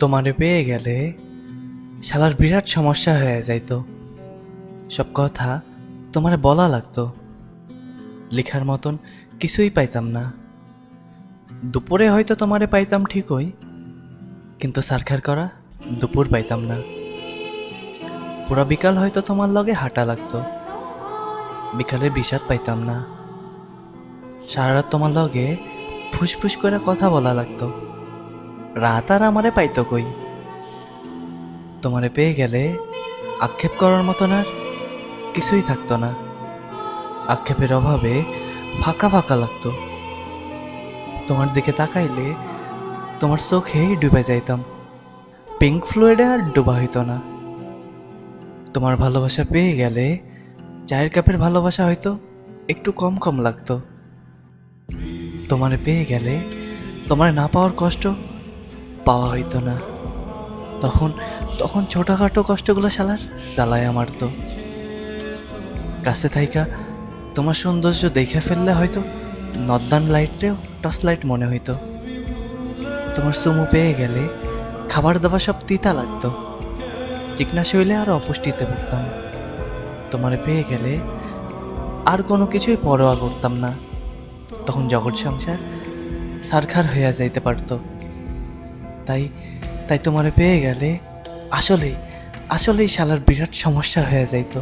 তোমারে পেয়ে গেলে শালার বিরাট সমস্যা হয়ে যাইতো। সব কথা তোমারে বলা লাগতো। লেখার মতন কিছুই পাইতাম না। দুপুরে হয়তো তোমারে পাইতাম ঠিকই, কিন্তু সারখার করা দুপুর পাইতাম না। পুরা বিকাল হয়তো তোমার লগে হাঁটা লাগতো। বিকালের বিষাদ পাইতাম না। সারা রাত তোমার লগে ফুসফুস করে কথা বলা লাগতো। রাত আর আমারে পাইতো কই? তোমারে পেয়ে গেলে আক্ষেপ করার মতন আর কিছুই থাকতো না। আক্ষেপের অভাবে ফাঁকা ফাঁকা লাগতো। তোমার দিকে তাকাইলে তোমার চোখেই ডুবে যাইতাম। পিঙ্ক ফ্লুইডে আর ডুবা হইতো না। তোমার ভালোবাসা পেয়ে গেলে চায়ের কাপের ভালোবাসা হয়তো একটু কম কম লাগতো। তোমারে পেয়ে গেলে তোমার না পাওয়ার কষ্ট পাওয়া হইতো না। তখন তখন ছোটোখাটো কষ্টগুলো শালার জ্বালায় আমার তো। কাছে থাইকা তোমার সৌন্দর্য দেখে ফেললে হয়তো নর্দার্ন লাইটেও টর্চ লাইট মনে হইতো। তোমার চুমু পেয়ে গেলে খাবার দাবার সব তিতা লাগতো। চিকনা শৈলে আর অপুষ্টিতে ভুগতাম। তোমারে পেয়ে গেলে আর কোনো কিছুই পরোয়া করতাম না। তখন জগৎ সংসার সারখার হইয়া যাইতে পারতো। তাই তাই তোমারে পেয়ে গেলে আসলে আসলেই শালার বিরাট সমস্যা হয়ে যাইতো।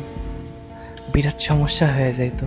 বিরাট সমস্যা হয়ে যাইতো।